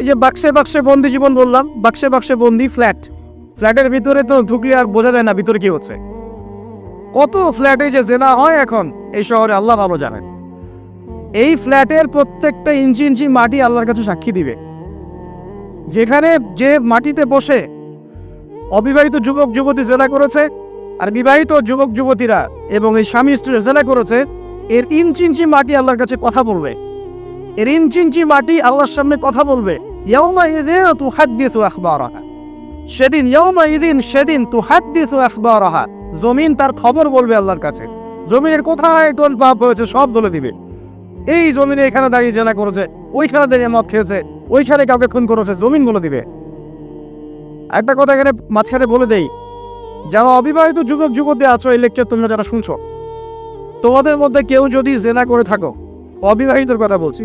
এই যে বাক্সে বাক্সে বন্দি জীবন বললাম, বাক্সে বাক্সে বন্দি ফ্ল্যাট। ফ্ল্যাটের ভিতরে তো ঢুকলে আর বোঝা যায় না ভিতরে কি হচ্ছে। কত ফ্ল্যাটে যে জেনা হয় এখন, এই শহরে আল্লাহ ভালো জানেন। এই ফ্ল্যাটের প্রত্যেকটা ইঞ্চি ইঞ্চি মাটি আল্লাহর কাছে সাক্ষী দিবে। যেখানে যে মাটিতে বসে অবিবাহিত যুবক যুবতী জেনা করেছে আর বিবাহিত যুবক যুবতীরা এবং এই স্বামী স্ত্রী জেনা করেছে, এর ইঞ্চি ইঞ্চি মাটি আল্লাহর কাছে কথা বলবে। এর ইঞ্চি ইঞ্চি মাটি আল্লাহর সামনে কথা বলবে। ইয়াউমা ইদিন তুহাদ্দিসু আখবারাহা সেদিন ইয়াউমা ইদিন সেদিন তুহাদ্দিসু আখবারাহা জমিন তার খবর বলবে আল্লাহর কাছে। জমিনের কোথায় কোন পাপ হয়েছে সব বলে দিবে। এই জমিনে এখানে দাঁড়িয়ে জেনা করেছে, ওইখানে দাঁড়িয়ে মদ খেয়েছে, ওইখানে কাউকে খুন করেছে, জমিন বলে দিবে। একটা কথা এখানে মাঝখানে বলে দেই। যারা অবিবাহিত যুবক যুবতী আছো, এই লেকচার তোমরা যারা শুনছো, তোমাদের মধ্যে কেউ যদি জেনা করে থাকো, অবিবাহিতর কথা বলছি।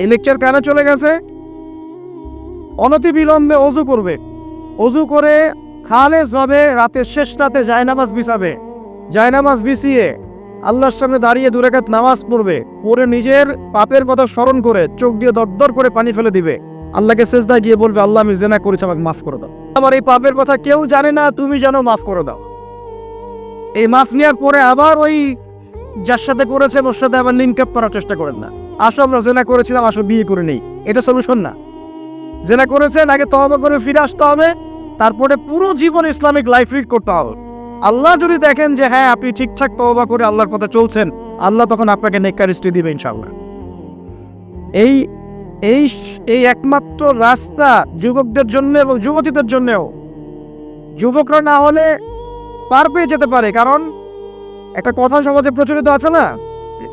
এই লেকচার কেন চলে গেছে। অনতি বিলম্বে অজু করবে। অজু করে খালেস ভাবে রাতের শেষ রাতে জায়নামাজ বিছাবে। জায়নামাজ বিছিয়ে আল্লাহর সামনে দাঁড়িয়ে দুরেকাত নামাজ পড়বে। পড়ে নিজের পাপের কথা স্মরণ করে চোখ দিয়ে দরদর করে পানি ফেলে দিবে। আল্লাহকে সেজদা গিয়ে বলবে, আল্লাহ, আমি জেনা করেছি, আমাকে মাফ করে দাও। আমার এই পাপের কথা কেউ জানে না, তুমি জানো, মাফ করে দাও। এই মাফ নেওয়ার পরে আবার ওই যার সাথে করেছে ওর সাথে আবার লিঙ্ক আপ করার চেষ্টা করেন না। আসো, আমরা জেনা করেছিলাম, আসো, বিয়ে করে নেই। এটা সলিউশন না। জেনা করেছেন, আগে তহবা করে ফিরে আসতে হবে, তারপরে পুরো জীবন ইসলামিক লাইফ লিড করতে হবে। আল্লাহ যদি দেখেন যে হ্যাঁ আপনি ঠিকঠাক তহবা করে আল্লাহর কথা চলছেন, আল্লাহ তখন আপনাকে নেককার স্ত্রী দিবে ইনশাআল্লাহ। এই এই এই একমাত্র রাস্তা যুবকদের জন্য এবং যুবতীদের জন্যও। যুবকরা না হলে পার পেয়ে যেতে পারে, কারণ একটা কথা সমাজে প্রচলিত আছে না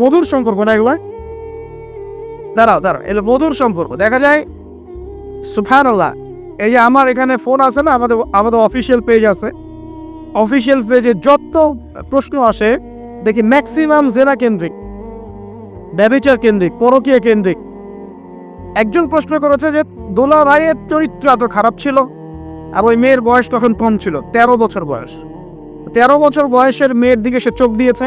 মধুর সম্পর্ক না এগুলা দাঁড়াও দাঁড়াও এগুলো মধুর সম্পর্ক। দেখা যায় সুফান আল্লাহ এই যে আমার এখানে ফোন আছে না, আমাদের আমাদের অফিসিয়াল পেজ আছে। অফিসিয়াল পেজে যত প্রশ্ন আসে, দেখি ম্যাক্সিমাম জেনা কেন্দ্রিক, ব্যবচার কেন্দ্রিক, পরকীয় কেন্দ্রিক। একজন প্রশ্ন করেছে যে দোলা ভাইয়ের চরিত্র এত খারাপ ছিল, আর ওই মেয়ের বয়স তখন কম ছিল, তেরো বছর বয়স। তেরো বছর বয়সের মেয়ের দিকে সে চোখ দিয়েছে।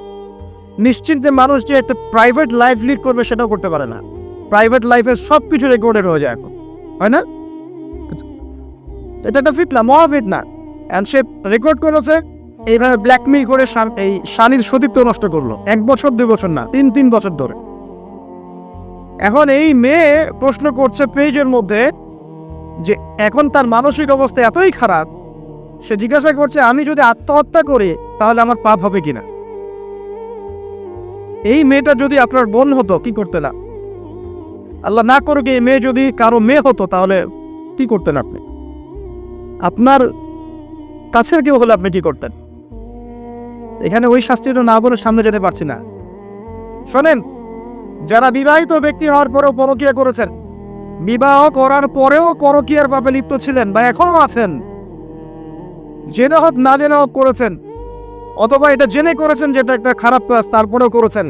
নিশ্চিন্তে মানুষ যে একটা প্রাইভেট লাইফ লিড করবে সেটাও করতে পারে না। প্রাইভেট লাইফের সব কিছু রেকর্ডেড হয়ে যায় এখন। হয় না? আচ্ছা। এটা একটা ফিতনা মহা ফিতনা অ্যান্ড সে রেকর্ড করেছে, এইভাবে ব্ল্যাকমেইল করে এই শানির সতীত্ব নষ্ট করল। এক বছর, দুই বছর না, তিন তিন বছর ধরে। এখন এই মেয়ে প্রশ্ন করছে পেজের মধ্যে যে, এখন তার মানসিক অবস্থা এতই খারাপ, সে জিজ্ঞাসা করছে, আমি যদি আত্মহত্যা করি, তাহলে আমার পাপ হবে কিনা? এই মেয়েটা যদি আপনার বোন হতো, কি করতে না আল্লাহ না করুক, এই মেয়ে যদি কারও মেয়ে হতো, তাহলে কি করতেন আপনি? আপনার কাছের কেউ হলে আপনি কি করতেন? এখানে ওই শাস্তিটা না বলে সামনে যেতে পারছি না। শোনেন, যারা বিবাহিত ব্যক্তি হওয়ার পরেও পরকিয়া করেছেন, বিবাহ করার পরেও পরকিয়ার পাপে লিপ্ত ছিলেন বা এখনও আছেন, জেনে হোক না জেনে হোক করেছেন অথবা এটা জেনে করেছেন যেটা একটা খারাপ কাজ, তারপরেও করেছেন।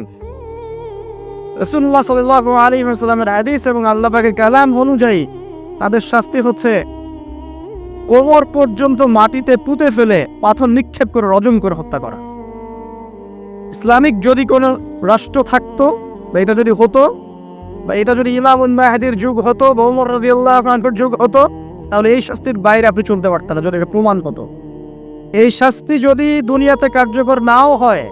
রসুল্লাহ সাল আলী সাল্লামের হাদিস এবং আল্লাহ পাকের কালাম অনুযায়ী তাদের শাস্তি হচ্ছে কোমর পর্যন্ত মাটিতে পুঁতে ফেলে পাথর নিক্ষেপ করে রজম করে হত্যা করা। ইসলামিক যদি কোনো রাষ্ট্র থাকতো বা এটা যদি হতো বা এটা যদি ইমাম মাহাদির যুগ হতো মোহাম্মদ রদিউল্লাহ আনহুর যুগ হতো, তাহলে এই শাস্তির বাইরে আপনি চলতে পারতেন না যদি এটা প্রমাণ হতো। এই শাস্তি যদি দুনিয়াতে কার্যকর নাও হয়,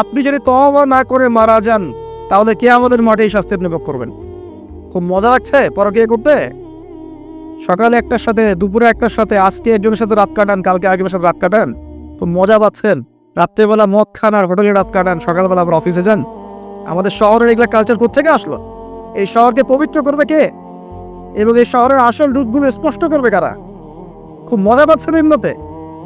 আপনি যদি তওবা না করে মারা যান, তাহলে কে আমাদের মাঠে এই শাস্তি আপনি ভোগ করবেন? খুব মজা লাগছে পরকিয়া করতে? সকালে একটার সাথে, দুপুরে একটার সাথে, আজকে একজনের সাথে রাত কাটান, কালকে আরেকজনের সাথে রাত কাটান, খুব মজা পাচ্ছেন। রাত্রেবেলা মদ খান আর হোটেলে রাত কাটান, সকালবেলা আবার অফিসে যান। আমাদের শহরের এগুলা কালচার থেকে আসলো? এই শহরকে পবিত্র করবে কে? এবং এই শহরের আসল রূপগুলো স্পষ্ট করবে কারা? খুব মজা পাচ্ছেন এমনিতে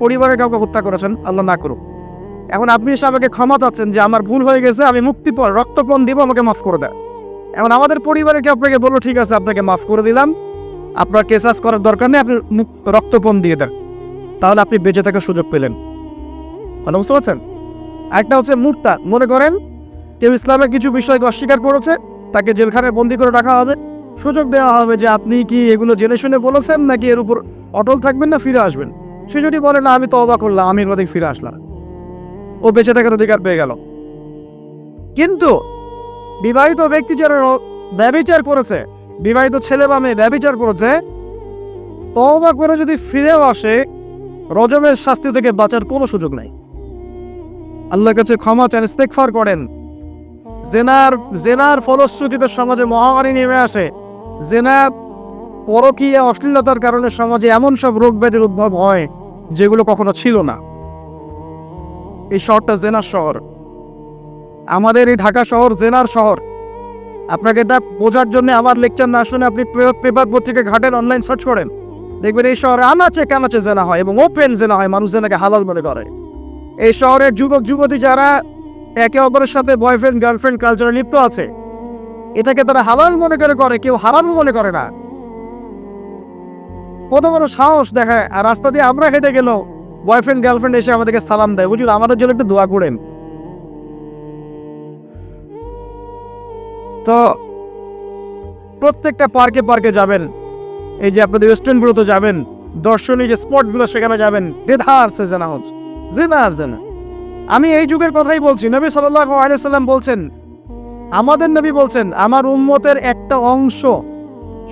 পরিবারের কাউকে হত্যা করেছেন, আল্লাহ না করুক। এখন আপনি এসে আমাকে ক্ষমা চাচ্ছেন যে আমার ভুল হয়ে গেছে, আমি মুক্তি মুক্তিপণ রক্তপণ দিব, আমাকে মাফ করে দেয় এখন আমাদের পরিবারে কেউ আপনাকে বলল, ঠিক আছে, আপনাকে মাফ করে দিলাম। আপনার কেসাস করার দরকার নেই, আপনি রক্তপণ দিয়ে দেন। তাহলে আপনি বেঁচে থাকার সুযোগ পেলেন। ভালো বুঝতে পারছেন? একটা হচ্ছে মুক্তা মনে করেন, কেউ ইসলামের কিছু বিষয়কে অস্বীকার করেছে, তাকে জেলখানায় বন্দি করে রাখা হবে। সুযোগ দেওয়া হবে যে আপনি কি এগুলো জেনে শুনে বলেছেন, নাকি এর উপর অটল থাকবেন না, ফিরে আসবেন? সে যদি বলে, না, আমি তো অবাক করলাম আমি মধ্যে ফিরে আসলাম। ও বেঁচে থাকার অধিকার পেয়ে গেল। কিন্তু বিবাহিত ব্যক্তি যারা র- ব্যভিচার করেছে, বিবাহিত ছেলে বা মেয়ে ব্যভিচার করেছে তবা করে যদি ফিরেও আসে রজমের শাস্তি থেকে বাঁচার কোনো সুযোগ নাই। আল্লাহর কাছে ক্ষমা চান ইস্তেকফার করেন। জেনার জেনার ফলশ্রুতিতে সমাজে মহামারী নেমে আসে। জেনা পরকীয়া অশ্লীলতার কারণে সমাজে এমন সব রোগ ব্যাধির উদ্ভব হয়, যেগুলো কখনো ছিল না। এই শহরটা জেনার শহর। আমাদের এই ঢাকা শহর জেনার শহর। আপনাকে এটা বোঝার জন্য আমার লেকচার না শুনে আপনি পেপার পত্রিকা ঘাটেন অনলাইন সার্চ করেন। দেখবেন এই শহরে আনাচে কানাচে জেনা হয় এবং ওপেন জেনা হয়, মানুষ জেনাকে হালাল মনে করে। এই শহরের যুবক, যুবতী যারা একে অপরের সাথে বয়ফ্রেন্ড গার্লফ্রেন্ড কালচারে লিপ্ত আছে, এটাকে তারা হালাল মনে করে করে, কেউ হারাম মনে করে না। কত বড় সাহস দেখায়, আর রাস্তা দিয়ে আমরা হেঁটে গেল বয়ফ্রেন্ড গার্লফ্রেন্ড এসে আমাদেরকে সালাম দেয়। বুঝুন আমাদের জন্য একটু দোয়া করেন। তো প্রত্যেকটা পার্কে পার্কে যাবেন। এই যে আপনাদের রেস্টুরেন্টগুলোতে যাবেন, দর্শনীয় যে স্পটগুলো সেখানে যাবেন। দেধার সে জানা হচ্ছে। জেনা আর জেনা। আমি এই যুগের কথাই বলছি। নবী সাল্লাহ আলাইসাল্লাম বলছেন, আমাদের নবী বলছেন, আমার উম্মতের একটা অংশ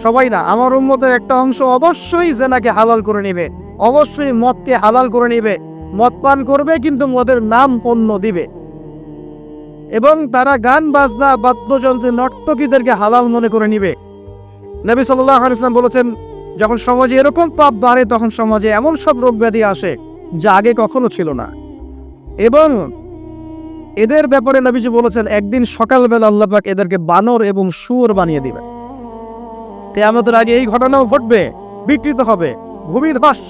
সবাই না, আমার উন্মতের একটা অংশ অবশ্যই জেনাকে হালাল করে নেবে। অবশ্যই মদকে হালাল করে নেবে। মদ পান করবে, কিন্তু মদের নাম অন্য দিবে। এবং তারা গান, বাজনা, বাদ্যযন্ত্রে নর্তকীদেরকে হালাল মনে করে নিবে। নবী সাল্লাহ আলাইসলাম বলেছেন, যখন সমাজে এরকম পাপ বাড়ে, তখন সমাজে এমন সব রোগ ব্যাধি আসে, যা আগে কখনো ছিল না। এবং এদের ব্যাপারে নবীজি বলেছেন, একদিন সকালবেলা আল্লাপাক এদেরকে বানর এবং সুর বানিয়ে দিবে কেয়ামতের আগে এই ঘটনাও ঘটবে, বিকৃত হবে। ভূমিধস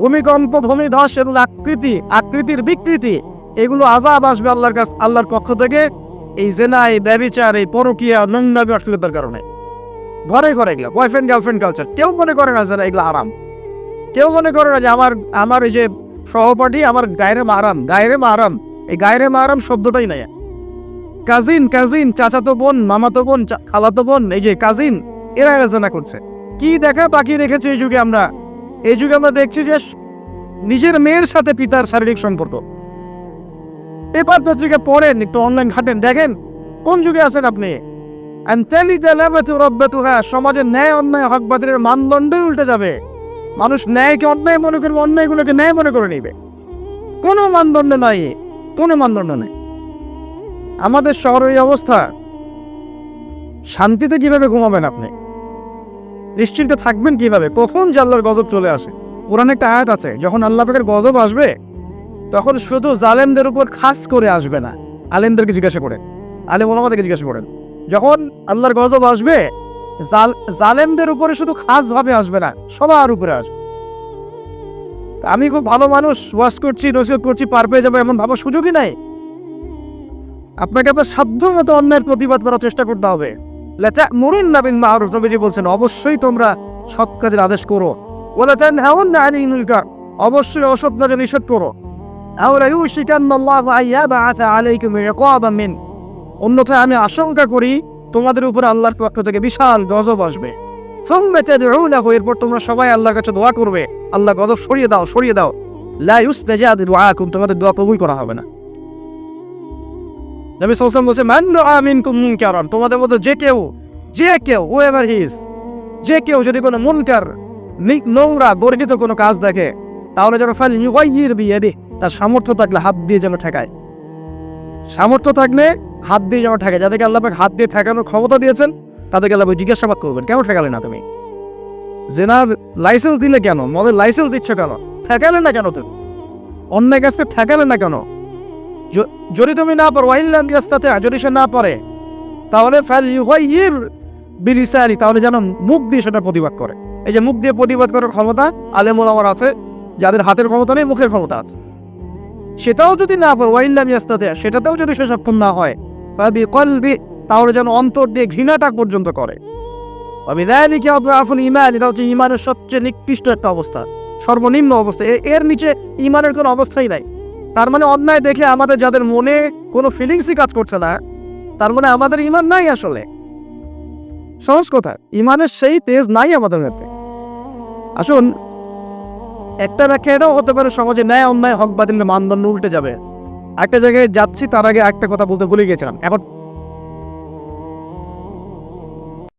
ভূমিকম্প ভূমিধস এবং আকৃতি, আকৃতির বিকৃতি, এগুলো আজাব আসবে আল্লাহর কাছ, আল্লাহর পক্ষ থেকে। এই জেনা এই এই পরকিয়া নোংরামি অশ্লীলতার কারণে। ঘরে ঘরে এগুলো বয়ফ্রেন্ড গার্লফ্রেন্ড কালচার কেউ মনে করে না যে এগুলো আরাম কেউ মনে করে না যে আমার আমার এই যে সহপাঠী, আমার গায়ের মারাম গায়ের মারাম, এই গায়ের মারাম শব্দটাই নাই। কাজিন কাজিন চাচাতো বোন, মামাতো বোন খালাতো বোন, এই যে কাজিন এরা আলোচনা করছে। কি দেখা বাকি রেখেছে এই যুগে আমরা? এই যুগে আমরা দেখছি যে নিজের মেয়ের সাথে পিতার শারীরিক সম্পর্ক। পেপার পত্রিকা পড়েন, একটু অনলাইন ঘাটেন, দেখেন কোন যুগে আছেন আপনি? আনতালি সমাজের ন্যায়, অন্যায়, হক বাতিলের মানদণ্ডই উল্টে যাবে। মানুষ ন্যায়কে অন্যায় মনে করবে, অন্যায়গুলোকে ন্যায় মনে করে নিবে। কোনো মানদণ্ড নাই, কোনো মানদণ্ড নেই। আমাদের শহরের অবস্থা, শান্তিতে কীভাবে ঘুমাবেন আপনি? নিশ্চিন্তে থাকবেন কীভাবে? কখন জাল্লার গজব চলে আসে? কোরআন একটা আয়াত আছে, যখন আল্লাহ পাকের গজব আসবে, তখন শুধু জালেমদের উপর খাস করে আসবে না, আলেমদেরকে জিজ্ঞাসা করেন আলেম ওলামাদেরকে জিজ্ঞাসা করেন। যখন আল্লাহর গজব আসবে, জাল, জালেমদের উপরে শুধু খাসভাবে আসবে না, সবার উপরে আসবে। আমি খুব ভালো মানুষ ওয়াশ করছি, নসিহত করছি, পার পেয়ে যাব এমন ভাবার সুযোগই নাই। আপনাকে আপনার সাধ্য মতো অন্যায়ের প্রতিবাদ করার চেষ্টা করতে হবে। লেচা মরুন নাবিন মাহরুফ নবীজি বলছেন, অবশ্যই তোমরা সৎ কাজের আদেশ করো। ওলা চান হেমন না আনি মুনকার, অবশ্যই অসৎ কাজে নিষেধ করো। আওলা ইউশিকান্না আল্লাহু আইয়াবাআসা আলাইকুম ইকাবাম মিন। অন্যথায় আমি আশঙ্কা করি, তোমাদের উপর আল্লাহর পক্ষ থেকে বিশাল গজব আসবে। সুম্মা তাদউনাহু, এরপর তোমরা সবাই আল্লাহর কাছে দোয়া করবে। আল্লাহ গজব সরিয়ে দাও সরিয়ে দাও। লা ইউস্তাজাবু দুআকুম, তোমাদের দোয়া কবুল করা হবে না। নবী সাল্লাল্লাহু বলছে, মান রাআ মিনকুম মুনকারান। তোমাদের মধ্যে যে কেউ যে কেউ, whoever he is, যে কেউ যদি কোনো মুনকার নোংরা গর্হিত কোনো কাজ দেখে, তাহলে যেন ফাল ইউগাইয়ির বিয়াদি, তার সামর্থ্য থাকলে হাত দিয়ে যেন ঠেকায়। সামর্থ্য থাকলে হাত দিয়ে যেন ঠেকায়। যাদেরকে আল্লাহ হাত দিয়ে ঠেকানোর ক্ষমতা দিয়েছেন, তাদেরকে আল্লাহ জিজ্ঞাসাবাদ করবেন, কেন ঠেকালে না তুমি? জেনার লাইসেন্স দিলে কেন? মদের লাইসেন্স দিচ্ছে কেন? ঠেকালে না কেন তুমি? অন্যায় কাজটা ঠেকালে না কেন? যদি তুমি না পারো ওয়াইল্লাম ইয়াস্তাতে যদি সে না পারে তাহলে ফ্যাল ইউগাইয়ির বিলিসানি, তাহলে যেন মুখ দিয়ে সেটা প্রতিবাদ করে। এই যে মুখ দিয়ে প্রতিবাদ করার ক্ষমতা আলেমুল আমার আছে, যাদের হাতের ক্ষমতা নেই, মুখের ক্ষমতা আছে। সেটাও যদি না পারে ওয়াইল্লাম ইয়াস্তাতে সেটাতেও যদি সে সক্ষম না হয় ফাবি কলবি তাহলে যেন অন্তর দিয়ে ঘৃণাটা পর্যন্ত করে। অবিদায়নিকে আফুল ইমান এটা হচ্ছে ইমানের সবচেয়ে নিকৃষ্ট একটা অবস্থা, সর্বনিম্ন অবস্থা। এর নিচে ইমানের কোনো অবস্থাই নাই। তার মানে অন্যায় দেখে আমাদের যাদের মনে কোনো ফিলিংসই কাজ করছে না, তার মানে আমাদের ইমান নাই আসলে। সহজ কথা, ইমানের সেই তেজ নাই আমাদের হাতে আসুন, একটা ব্যাখ্যা এটাও হতে পারে সমাজে ন্যায় অন্যায় হক বাতিলের মানদণ্ড উল্টে যাবে। একটা জায়গায় যাচ্ছি, তার আগে একটা কথা বলতে ভুলে গেছিলাম এখন